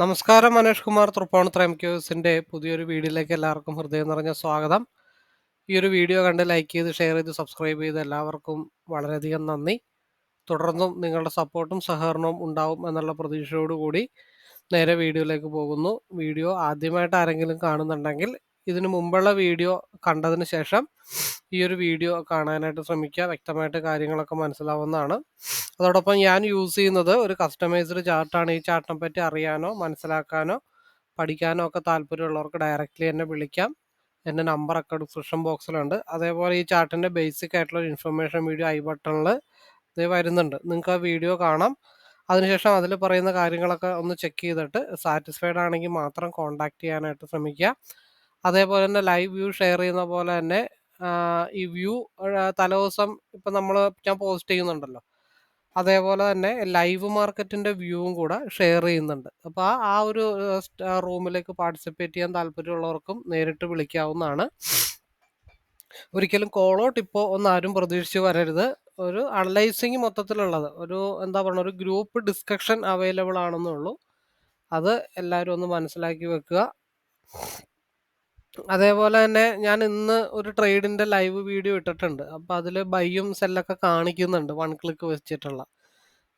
നമസ്കാരം മനേഷ് കുമാർ തൃപ്പാണത്ര എം ക്യൂസിന്റെ പുതിയൊരു വീഡിയോയിലേക്ക് എല്ലാവർക്കും ഹൃദയം നിറഞ്ഞ സ്വാഗതം. ഈ ഒരു വീഡിയോ കണ്ട് ലൈക്ക് ചെയ്ത് ഷെയർ ചെയ്ത് സബ്സ്ക്രൈബ് ചെയ്ത് എല്ലാവർക്കും വളരെയധികം നന്ദി. തുടർന്നും നിങ്ങളുടെ സപ്പോർട്ടും സഹകരണവും ഉണ്ടാവും എന്നുള്ള പ്രതീക്ഷയോടുകൂടി നേരെ വീഡിയോയിലേക്ക് പോകുന്നു. വീഡിയോ ആദ്യമായിട്ട് ആരെങ്കിലും കാണുന്നുണ്ടെങ്കിൽ ഇതിനു മുമ്പുള്ള വീഡിയോ കണ്ടതിന് ശേഷം ഈ ഒരു വീഡിയോ കാണാനായിട്ട് ശ്രമിക്കുക. വ്യക്തമായിട്ട് കാര്യങ്ങളൊക്കെ മനസ്സിലാവുന്നതാണ്. അതോടൊപ്പം ഞാൻ യൂസ് ചെയ്യുന്നത് ഒരു കസ്റ്റമൈസ്ഡ് ചാർട്ടാണ് ഈ ചാർട്ടിനെ പറ്റി അറിയാനോ മനസ്സിലാക്കാനോ പഠിക്കാനോ ഒക്കെ താല്പര്യമുള്ളവർക്ക് ഡയറക്റ്റ്ലി എന്നെ വിളിക്കാം. എന്റെ നമ്പറൊക്കെ ഡിസ്ക്രിപ്ഷൻ ബോക്സിലുണ്ട് അതേപോലെ ഈ ചാർട്ടിന്റെ ബേസിക് ആയിട്ടുള്ള ഇൻഫർമേഷൻ വീഡിയോ ഐ ബട്ടണിൽ ഇത് വരുന്നുണ്ട്. നിങ്ങൾക്ക് ആ വീഡിയോ കാണാം. അതിനുശേഷം അതിൽ പറയുന്ന കാര്യങ്ങളൊക്കെ ഒന്ന് ചെക്ക് ചെയ്തിട്ട് സാറ്റിസ്ഫൈഡ് ആണെങ്കിൽ മാത്രം കോൺടാക്ട് ചെയ്യാനായിട്ട് ശ്രമിക്കുക. അതേപോലെ തന്നെ ലൈവ് വ്യൂ ഷെയർ ചെയ്യുന്ന പോലെ തന്നെ ഈ വ്യൂ തലേദിവസം ഇപ്പം നമ്മൾ ഞാൻ പോസ്റ്റ് ചെയ്യുന്നുണ്ടല്ലോ. അതേപോലെ തന്നെ ലൈവ് മാർക്കറ്റിന്റെ വ്യൂവും കൂടെ ഷെയർ ചെയ്യുന്നുണ്ട്. അപ്പോൾ ആ ആ ഒരു റൂമിലേക്ക് പാർട്ടിസിപ്പേറ്റ് ചെയ്യാൻ താല്പര്യമുള്ളവർക്കും നേരിട്ട് വിളിക്കാവുന്നതാണ്. ഒരിക്കലും കോളോ ടിപ്പോ ഒന്നും ആരും പ്രതീക്ഷിച്ച് വരരുത്. ഒരു അനലൈസിങ് മൊത്തത്തിലുള്ളത്. ഒരു എന്താ പറയുക ഒരു ഗ്രൂപ്പ് ഡിസ്കഷൻ അവൈലബിൾ ആണെന്നുള്ളൂ അത് എല്ലാവരും ഒന്ന് മനസ്സിലാക്കി വെക്കുക. അതേപോലെ തന്നെ ഞാൻ ഇന്ന് ഒരു ട്രേഡിന്റെ ലൈവ് വീഡിയോ ഇട്ടിട്ടുണ്ട്. അപ്പൊ അതിൽ ബൈയും സെല്ലൊക്കെ കാണിക്കുന്നുണ്ട് വൺ ക്ലിക്ക് വെച്ചിട്ടുള്ള.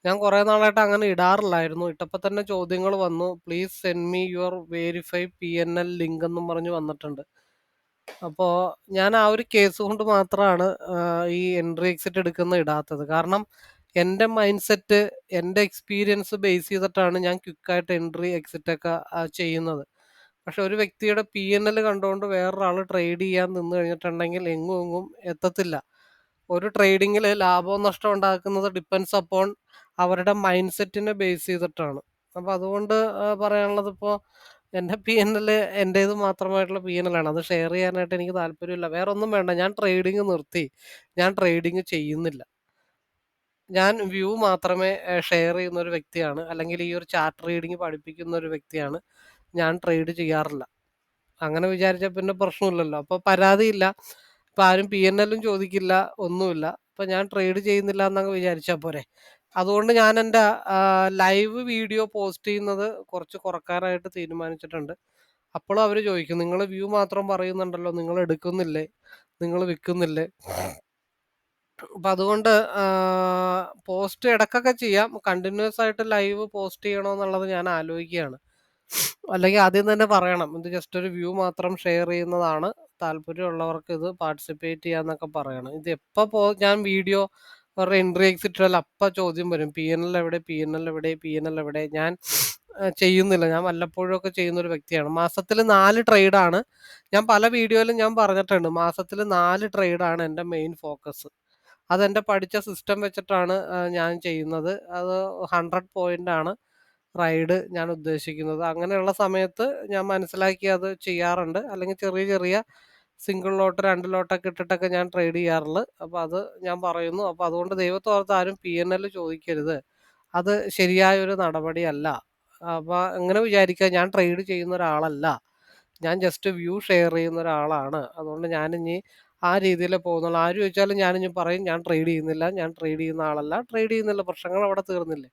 ഞാൻ കുറെ നാളായിട്ട് അങ്ങനെ ഇടാറില്ലായിരുന്നു. ഇട്ടപ്പോൾ തന്നെ ചോദ്യങ്ങൾ വന്നു. Please send me your verify P N L link എന്നും പറഞ്ഞ് വന്നിട്ടുണ്ട്. അപ്പോൾ ഞാൻ ആ ഒരു കേസ് കൊണ്ട് മാത്രമാണ് ഈ എൻട്രി എക്സിറ്റ് എടുക്കുന്ന ഇടാത്തത്. കാരണം എന്റെ മൈൻഡ് സെറ്റ് എന്റെ എക്സ്പീരിയൻസ് ബേസ് ചെയ്തിട്ടാണ് ഞാൻ ക്വിക്കായിട്ട് എൻട്രി എക്സിറ്റ് ഒക്കെ ചെയ്യുന്നത്. പക്ഷെ ഒരു വ്യക്തിയുടെ പി എൻ എൽ കണ്ടുകൊണ്ട് വേറൊരാൾ ട്രേഡ് ചെയ്യാൻ നിന്ന് കഴിഞ്ഞിട്ടുണ്ടെങ്കിൽ എങ്ങും എങ്ങും എത്തത്തില്ല. ഒരു ട്രേഡിങ്ങിൽ ലാഭവും നഷ്ടം ഉണ്ടാക്കുന്നത് ഡിപ്പെൻസ് അപ്പോൺ അവരുടെ മൈൻഡ് സെറ്റിനെ ബേസ് ചെയ്തിട്ടാണ്. അപ്പോൾ അതുകൊണ്ട് പറയാനുള്ളത് ഇപ്പോൾ എന്റെ പി എൻ എൽ എന്റേത് മാത്രമായിട്ടുള്ള പി എൻ എൽ ആണ്. അത് ഷെയർ ചെയ്യാനായിട്ട് എനിക്ക് താല്പര്യമില്ല. വേറെ ഒന്നും വേണ്ട. ഞാൻ ട്രേഡിങ് നിർത്തി. ഞാൻ ട്രേഡിങ് ചെയ്യുന്നില്ല. ഞാൻ വ്യൂ മാത്രമേ ഷെയർ ചെയ്യുന്ന ഒരു വ്യക്തിയാണ്. അല്ലെങ്കിൽ ഈ ഒരു ചാർട്ട് റീഡിങ് പഠിപ്പിക്കുന്ന ഒരു വ്യക്തിയാണ്. ഞാൻ ട്രേഡ് ചെയ്യാറില്ല. അങ്ങനെ വിചാരിച്ചാൽ പിന്നെ പ്രശ്നമില്ലല്ലോ. അപ്പോൾ പരാതിയില്ല. ഇപ്പം ആരും പി എൻ എല്ലും ചോദിക്കില്ല ഒന്നുമില്ല. അപ്പം ഞാൻ ട്രേഡ് ചെയ്യുന്നില്ല എന്നങ്ങ് വിചാരിച്ചാൽ പോരെ. അതുകൊണ്ട് ഞാൻ എന്റെ ലൈവ് വീഡിയോ പോസ്റ്റ് ചെയ്യുന്നത് കുറച്ച് കുറക്കാനായിട്ട് തീരുമാനിച്ചിട്ടുണ്ട്. അപ്പോഴും അവർ ചോദിക്കും നിങ്ങൾ വ്യൂ മാത്രം പറയുന്നുണ്ടല്ലോ നിങ്ങൾ എടുക്കുന്നില്ലേ? നിങ്ങൾ വിൽക്കുന്നില്ലേ? അപ്പം അതുകൊണ്ട് പോസ്റ്റ് ഇടക്കൊക്കെ ചെയ്യാം. കണ്ടിന്യൂസ് ആയിട്ട് ലൈവ് പോസ്റ്റ് ചെയ്യണമെന്നുള്ളത് ഞാൻ ആലോചിക്കുകയാണ്. അല്ലെങ്കിൽ ആദ്യം തന്നെ പറയണം. ഇത് ജസ്റ്റ് ഒരു വ്യൂ മാത്രം ഷെയർ ചെയ്യുന്നതാണ്. താല്പര്യമുള്ളവർക്ക് ഇത് പാർട്ടിസിപ്പേറ്റ് ചെയ്യാന്നൊക്കെ പറയണം. ഇത് എപ്പോ പോ ഞാൻ വീഡിയോ അവരുടെ എൻട്രി എക്സിറ്റ് ഇട്ടാൽ അപ്പം ചോദ്യം വരും. പി എൻ എൽ എവിടെ? പി എൻ എൽ എവിടെ? പി എൻ എൽ എവിടെ? ഞാൻ ചെയ്യുന്നില്ല. ഞാൻ വല്ലപ്പോഴും ഒക്കെ ചെയ്യുന്ന ഒരു വ്യക്തിയാണ്. മാസത്തിൽ നാല് ട്രേഡാണ് ഞാൻ പല വീഡിയോയിലും ഞാൻ പറഞ്ഞിട്ടുണ്ട്. മാസത്തിൽ നാല് ട്രേഡാണ് എന്റെ മെയിൻ ഫോക്കസ് അതെന്റെ പഠിച്ച സിസ്റ്റം വെച്ചിട്ടാണ് ഞാൻ ചെയ്യുന്നത്. അത് ഹൺഡ്രഡ് പോയിന്റ് ആണ്. റൈഡ് ഞാൻ ഉദ്ദേശിക്കുന്നത്. അങ്ങനെയുള്ള സമയത്ത് ഞാൻ മനസ്സിലാക്കി അത് ചെയ്യാറുണ്ട്. അല്ലെങ്കിൽ ചെറിയ ചെറിയ സിംഗിൾ ലോട്ട് രണ്ട് ലോട്ടൊക്കെ ഇട്ടിട്ടൊക്കെ ഞാൻ ട്രേഡ് ചെയ്യാറുള്ളത് അപ്പോൾ അത് ഞാൻ പറയുന്നു. അപ്പോൾ അതുകൊണ്ട് ദൈവത്തോർത്ത് ആരും പി എൻ എൽ ചോദിക്കരുത്. അത് ശരിയായ ഒരു നടപടിയല്ല. അപ്പോൾ അങ്ങനെ വിചാരിക്കുക ഞാൻ ട്രേഡ് ചെയ്യുന്ന ഒരാളല്ല. ഞാൻ ജസ്റ്റ് വ്യൂ ഷെയർ ചെയ്യുന്ന ഒരാളാണ്. അതുകൊണ്ട് ഞാനിനി ആ രീതിയിൽ പോകുന്നുള്ളൂ. ആര് ചോദിച്ചാലും ഞാനിനി പറയും ഞാൻ ട്രേഡ് ചെയ്യുന്നില്ല. ഞാൻ ട്രേഡ് ചെയ്യുന്ന ആളല്ല. ട്രേഡ് ചെയ്യുന്നില്ല. പ്രശ്നങ്ങൾ അവിടെ തീർന്നില്ലേ?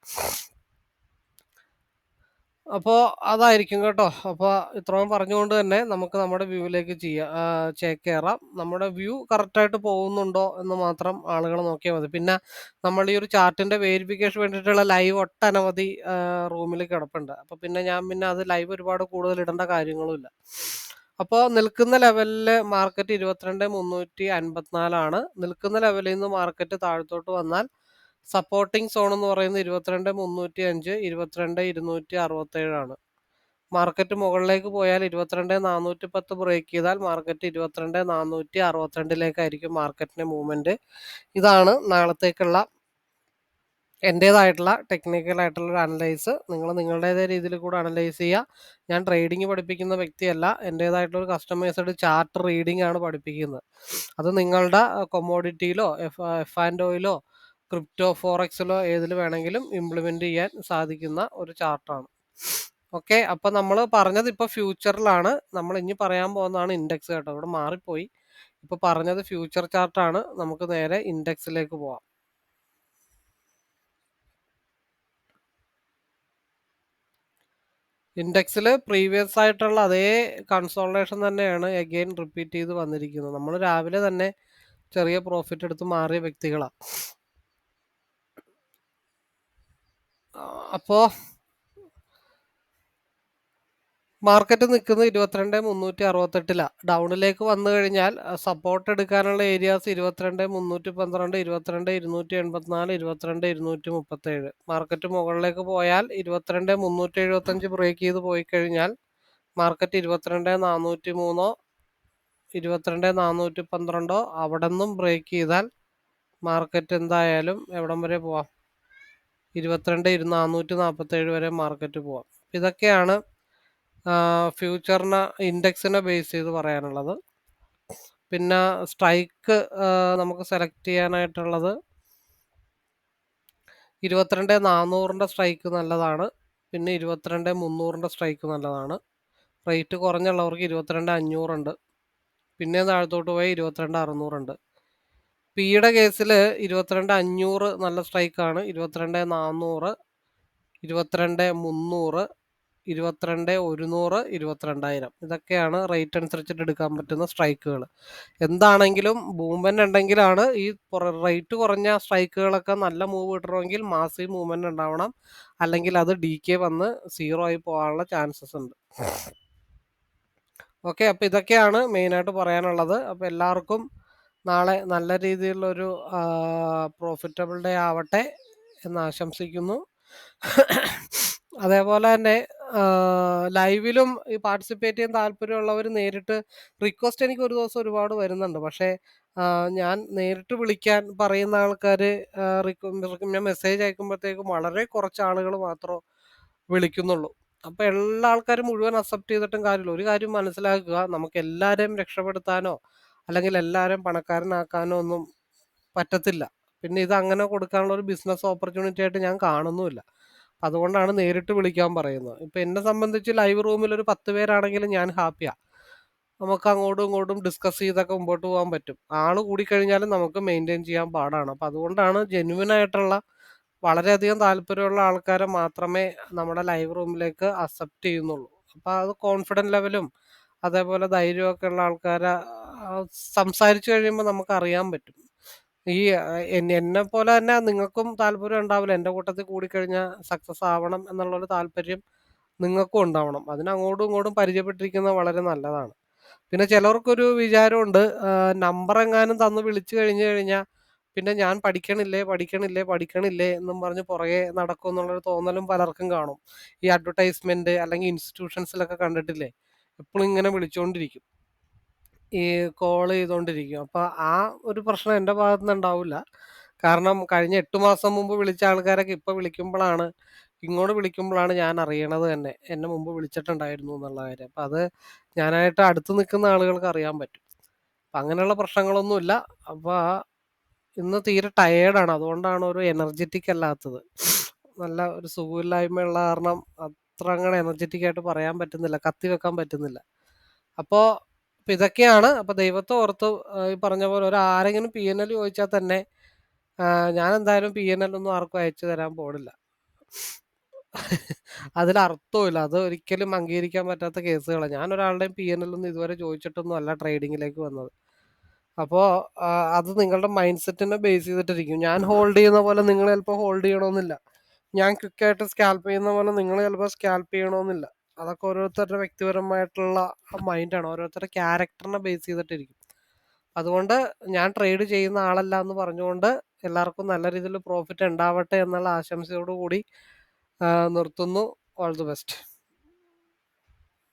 അപ്പോൾ അതായിരിക്കും കേട്ടോ. അപ്പോൾ ഇത്രയും പറഞ്ഞുകൊണ്ട് തന്നെ നമുക്ക് നമ്മുടെ വ്യൂവിലേക്ക് ചെയ്യാം കയറാം നമ്മുടെ വ്യൂ കറക്റ്റായിട്ട് പോകുന്നുണ്ടോ എന്ന് മാത്രം ആളുകൾ നോക്കിയാൽ മതി. പിന്നെ നമ്മൾ ഈ ഒരു ചാർട്ടിന്റെ വേരിഫിക്കേഷൻ വേണ്ടിയിട്ടുള്ള ലൈവ് ഒട്ടനവധി റൂമിൽ കിടപ്പുണ്ട്. അപ്പോൾ പിന്നെ ഞാൻ പിന്നെ അത് ലൈവ് ഒരുപാട് കൂടുതൽ ഇടേണ്ട കാര്യങ്ങളുമില്ല അപ്പോൾ നിൽക്കുന്ന ലെവലിൽ മാർക്കറ്റ് ഇരുപത്തിരണ്ട് മുന്നൂറ്റി അൻപത്തിനാലാണ് നിൽക്കുന്ന ലെവലിൽ നിന്ന് മാർക്കറ്റ് താഴത്തോട്ട് വന്നാൽ സപ്പോർട്ടിംഗ് സോൺ എന്ന് പറയുന്നത് ഇരുപത്തിരണ്ട് മുന്നൂറ്റി അഞ്ച് ഇരുപത്തിരണ്ട് ഇരുന്നൂറ്റി അറുപത്തേഴാണ് മാർക്കറ്റ് മുകളിലേക്ക് പോയാൽ ഇരുപത്തിരണ്ട് നാനൂറ്റി പത്ത് ബ്രേക്ക് ചെയ്താൽ മാർക്കറ്റ് ഇരുപത്തിരണ്ട് നാനൂറ്റി അറുപത്തിരണ്ടിലേക്കായിരിക്കും മാർക്കറ്റിന്റെ മൂവ്മെന്റ് ഇതാണ് നാളത്തേക്കുള്ള എന്റേതായിട്ടുള്ള ടെക്നിക്കൽ ആയിട്ടുള്ള ഒരു അനലൈസ് നിങ്ങൾ നിങ്ങളുടേതായ രീതിയിൽ കൂടെ അനലൈസ് ചെയ്യുക. ഞാൻ ട്രേഡിംഗ് പഠിപ്പിക്കുന്ന വ്യക്തിയല്ല. എന്റേതായിട്ടുള്ള ഒരു കസ്റ്റമൈസ്ഡ് ചാർട്ട് റീഡിംഗ് ആണ് പഠിപ്പിക്കുന്നത്. അത് നിങ്ങളുടെ കൊമോഡിറ്റിയിലോ എഫ് എഫ് ആൻഡ് ഓയിലോ ക്രിപ്റ്റോ ഫോറക്സിലോ ഏതിൽ വേണമെങ്കിലും ഇംപ്ലിമെന്റ് ചെയ്യാൻ സാധിക്കുന്ന ഒരു ചാർട്ടാണ്. ഓക്കെ അപ്പോൾ നമ്മൾ പറഞ്ഞത് ഇപ്പോൾ ഫ്യൂച്ചറിലാണ്. നമ്മൾ ഇനി പറയാൻ പോകുന്നതാണ് ഇൻഡെക്സ് കേട്ടോ. ഇവിടെ മാറിപ്പോയി. ഇപ്പോൾ പറഞ്ഞത് ഫ്യൂച്ചർ ചാർട്ടാണ്. നമുക്ക് നേരെ ഇൻഡെക്സിലേക്ക് പോവാം. ഇൻഡെക്സിൽ പ്രീവിയസ് ആയിട്ടുള്ള അതേ കൺസോൾട്ടേഷൻ തന്നെയാണ് എഗെയിൻ റിപ്പീറ്റ് ചെയ്ത് വന്നിരിക്കുന്നത്. നമ്മൾ രാവിലെ തന്നെ ചെറിയ പ്രോഫിറ്റ് എടുത്ത് മാറിയ വ്യക്തികളാണ് അപ്പോൾ മാർക്കറ്റ് നിൽക്കുന്നത് ഇരുപത്തിരണ്ട് മുന്നൂറ്റി അറുപത്തെട്ടിലാണ് ഡൗണിലേക്ക് വന്നു കഴിഞ്ഞാൽ സപ്പോർട്ട് എടുക്കാനുള്ള ഏരിയാസ് ഇരുപത്തിരണ്ട് മുന്നൂറ്റി പന്ത്രണ്ട് ഇരുപത്തിരണ്ട് ഇരുന്നൂറ്റി എൺപത്തിനാല് ഇരുപത്തിരണ്ട് ഇരുന്നൂറ്റി മുപ്പത്തേഴ്. മാർക്കറ്റ് മുകളിലേക്ക് പോയാൽ ഇരുപത്തിരണ്ട് മുന്നൂറ്റി എഴുപത്തഞ്ച് ബ്രേക്ക് ചെയ്ത് പോയി കഴിഞ്ഞാൽ മാർക്കറ്റ് ഇരുപത്തിരണ്ട് നാനൂറ്റി മൂന്നോ ഇരുപത്തിരണ്ട് നാനൂറ്റി പന്ത്രണ്ടോ അവിടെ നിന്നും ബ്രേക്ക് ചെയ്താൽ മാർക്കറ്റ് എന്തായാലും എവിടം വരെ പോവാം. ഇരുപത്തിരണ്ട് ഇരു നാനൂറ്റി നാൽപ്പത്തേഴ് വരെ മാർക്കറ്റ് പോവാം. ഇതൊക്കെയാണ് ഫ്യൂച്ചറിനെ ഇൻഡെക്സിനെ ബേസ് ചെയ്ത് പറയാനുള്ളത്. പിന്നെ സ്ട്രൈക്ക് നമുക്ക് സെലക്ട് ചെയ്യാനായിട്ടുള്ളത് ഇരുപത്തിരണ്ട് നാനൂറിന്റെ സ്ട്രൈക്ക് നല്ലതാണ് പിന്നെ ഇരുപത്തിരണ്ട് മുന്നൂറിന്റെ സ്ട്രൈക്ക് നല്ലതാണ്. റേറ്റ് കുറഞ്ഞുള്ളവർക്ക് ഇരുപത്തിരണ്ട് അഞ്ഞൂറുണ്ട് പിന്നെ താഴത്തോട്ട് പോയി ഇരുപത്തിരണ്ട് അറുന്നൂറുണ്ട്. പിയുടെ കേസിൽ ഇരുപത്തിരണ്ട് അഞ്ഞൂറ് നല്ല സ്ട്രൈക്കാണ്. ഇരുപത്തിരണ്ട് നാന്നൂറ് ഇരുപത്തിരണ്ട് മുന്നൂറ് ഇരുപത്തിരണ്ട് ഒരുന്നൂറ് ഇരുപത്തിരണ്ടായിരം. ഇതൊക്കെയാണ് റേറ്റ് അനുസരിച്ചിട്ട് എടുക്കാൻ പറ്റുന്ന സ്ട്രൈക്കുകൾ എന്താണെങ്കിലും മൂവ്മെന്റ് ഉണ്ടെങ്കിലാണ് ഈ റേറ്റ് കുറഞ്ഞ സ്ട്രൈക്കുകളൊക്കെ നല്ല മൂവ് കിട്ടണമെങ്കിൽ മാസി മൂവ്മെന്റ് ഉണ്ടാവണം. അല്ലെങ്കിൽ അത് ഡി കെ വന്ന് സീറോ ആയി പോകാനുള്ള ചാൻസസ് ഉണ്ട്. ഓക്കെ അപ്പോൾ ഇതൊക്കെയാണ് മെയിനായിട്ട് പറയാനുള്ളത്. അപ്പോൾ എല്ലാവർക്കും നാളെ നല്ല രീതിയിലുള്ളൊരു പ്രോഫിറ്റബിൾ ഡേ ആവട്ടെ എന്ന് ആശംസിക്കുന്നു. അതേപോലെ തന്നെ ലൈവിലും ഈ പാർട്ടിസിപ്പേറ്റ് ചെയ്യാൻ താല്പര്യമുള്ളവർ നേരിട്ട് റിക്വസ്റ്റ് എനിക്ക് ഒരു ദിവസം ഒരുപാട് വരുന്നുണ്ട്. പക്ഷേ ഞാൻ നേരിട്ട് വിളിക്കാൻ പറയുന്ന ആൾക്കാർ ഞാൻ മെസ്സേജ് അയക്കുമ്പോഴത്തേക്കും വളരെ കുറച്ച് ആളുകൾ മാത്രമേ വിളിക്കുന്നുള്ളൂ. അപ്പോൾ എല്ലാ ആൾക്കാരും മുഴുവൻ അക്സെപ്റ്റ് ചെയ്തിട്ടും കാര്യമില്ല. ഒരു കാര്യം മനസ്സിലാക്കുക നമുക്ക് എല്ലാവരെയും രക്ഷപ്പെടുത്താനോ അല്ലെങ്കിൽ എല്ലാവരും പണക്കാരനാക്കാനോ ഒന്നും പറ്റത്തില്ല. പിന്നെ ഇത് അങ്ങനെ കൊടുക്കാനുള്ള ഒരു ബിസിനസ് ഓപ്പർച്യൂണിറ്റി ആയിട്ട് ഞാൻ കാണുന്നുമില്ല. അതുകൊണ്ടാണ് നേരിട്ട് വിളിക്കാൻ പറയുന്നത്. ഇപ്പം എന്നെ സംബന്ധിച്ച് ലൈവ് റൂമിൽ ഒരു പത്ത് പേരാണെങ്കിലും ഞാൻ ഹാപ്പിയാണ് നമുക്ക് അങ്ങോട്ടും ഇങ്ങോട്ടും ഡിസ്കസ് ചെയ്തൊക്കെ മുമ്പോട്ട് പോകാൻ പറ്റും. ആൾ കൂടിക്കഴിഞ്ഞാലും നമുക്ക് മെയിന്റെയിൻ ചെയ്യാൻ പാടാണ്. അപ്പം അതുകൊണ്ടാണ് ജെന്യുവൻ ആയിട്ടുള്ള വളരെയധികം താല്പര്യമുള്ള ആൾക്കാരെ മാത്രമേ നമ്മുടെ ലൈവ് റൂമിലേക്ക് അക്സെപ്റ്റ് ചെയ്യുന്നുള്ളൂ. അപ്പോൾ അത് കോൺഫിഡന്റ് ലെവലും അതേപോലെ ധൈര്യമൊക്കെ ഉള്ള ആൾക്കാരെ സംസാരിച്ചു കഴിയുമ്പോൾ നമുക്ക് അറിയാൻ പറ്റും. ഈ എന്നെ പോലെ തന്നെ നിങ്ങൾക്കും താല്പര്യം ഉണ്ടാവില്ല. എന്റെ കൂട്ടത്തിൽ കൂടിക്കഴിഞ്ഞാൽ സക്സസ് ആവണം എന്നുള്ളൊരു താല്പര്യം നിങ്ങൾക്കും ഉണ്ടാവണം. അതിനങ്ങോട്ടും ഇങ്ങോട്ടും പരിചയപ്പെട്ടിരിക്കുന്നത് വളരെ നല്ലതാണ്. പിന്നെ ചിലർക്കൊരു വിചാരമുണ്ട് നമ്പർ എങ്ങാനും തന്ന് വിളിച്ചു കഴിഞ്ഞു കഴിഞ്ഞാൽ പിന്നെ ഞാൻ പഠിക്കണില്ലേ പഠിക്കണില്ലേ പഠിക്കണില്ലേ എന്നും പറഞ്ഞ് പുറകെ നടക്കും എന്നുള്ളൊരു തോന്നലും പലർക്കും കാണും. ഈ അഡ്വർടൈസ്മെന്റ് അല്ലെങ്കിൽ ഇൻസ്റ്റിറ്റ്യൂഷൻസിലൊക്കെ കണ്ടിട്ടില്ലേ? എപ്പോഴും ഇങ്ങനെ വിളിച്ചുകൊണ്ടിരിക്കും ഈ കോൾ ചെയ്തുകൊണ്ടിരിക്കും അപ്പൊ ആ ഒരു പ്രശ്നം എന്റെ ഭാഗത്തു നിന്ന് ഉണ്ടാവില്ല. കാരണം കഴിഞ്ഞ എട്ട് മാസം മുമ്പ് വിളിച്ച ആൾക്കാരൊക്കെ ഇപ്പൊ വിളിക്കുമ്പോഴാണ് ഇങ്ങോട്ട് വിളിക്കുമ്പോഴാണ് ഞാൻ അറിയണത് തന്നെ. എന്നെ മുമ്പ് വിളിച്ചിട്ടുണ്ടായിരുന്നു എന്നുള്ള കാര്യം. അപ്പൊ അത് ഞാനായിട്ട് അടുത്ത് നിൽക്കുന്ന ആളുകൾക്ക് അറിയാൻ പറ്റും. അപ്പൊ അങ്ങനെയുള്ള പ്രശ്നങ്ങളൊന്നുമില്ല അപ്പൊ ഇന്ന് തീരെ ടയേർഡാണ് അതുകൊണ്ടാണ് ഒരു എനർജറ്റിക് അല്ലാത്തത്. നല്ല ഒരു സുഖമില്ലായ്മയുള്ള കാരണം അത്ര അങ്ങനെ എനർജറ്റിക് ആയിട്ട് പറയാൻ പറ്റുന്നില്ല. കത്തി വെക്കാൻ പറ്റുന്നില്ല. അപ്പോൾ ഇതൊക്കെയാണ്. അപ്പൊ ദൈവത്തെ ഓർത്ത് ഈ പറഞ്ഞ പോലെ ഒരു ആരെങ്കിലും പി എൻ എൽ ചോദിച്ചാൽ തന്നെ ഞാൻ എന്തായാലും പി എൻ എൽ ഒന്നും ആർക്കും അയച്ചു തരാൻ പോണില്ല. അതിൽ അത് ഒരിക്കലും അംഗീകരിക്കാൻ പറ്റാത്ത കേസുകളാണ്. ഞാൻ ഒരാളുടെയും പി എൻ എൽ ഒന്നും ഇതുവരെ ചോദിച്ചിട്ടൊന്നും അല്ല ട്രേഡിങ്ങിലേക്ക് വന്നത്. അപ്പോൾ അത് നിങ്ങളുടെ മൈൻഡ് സെറ്റിനെ ബേസ് ചെയ്തിട്ടിരിക്കും. ഞാൻ ഹോൾഡ് ചെയ്യുന്ന പോലെ നിങ്ങൾ ചിലപ്പോൾ ഹോൾഡ് ചെയ്യണമെന്നില്ല ഞാൻ ക്വിക്കായിട്ട് സ്കാൽപ്പ് ചെയ്യുന്ന പോലെ നിങ്ങൾ ചിലപ്പോൾ സ്കാൽപ്പ് ചെയ്യണമെന്നില്ല അതൊക്കെ ഓരോരുത്തരുടെ വ്യക്തിപരമായിട്ടുള്ള മൈൻഡാണ്. ഓരോരുത്തരുടെ ക്യാരക്ടറിനെ ബേസ് ചെയ്തിട്ടിരിക്കും. അതുകൊണ്ട് ഞാൻ ട്രേഡ് ചെയ്യുന്ന ആളല്ല എന്ന് പറഞ്ഞുകൊണ്ട് എല്ലാവർക്കും നല്ല രീതിയിൽ പ്രോഫിറ്റ് ഉണ്ടാവട്ടെ എന്നുള്ള ആശംസയോടുകൂടി നിർത്തുന്നു. All the best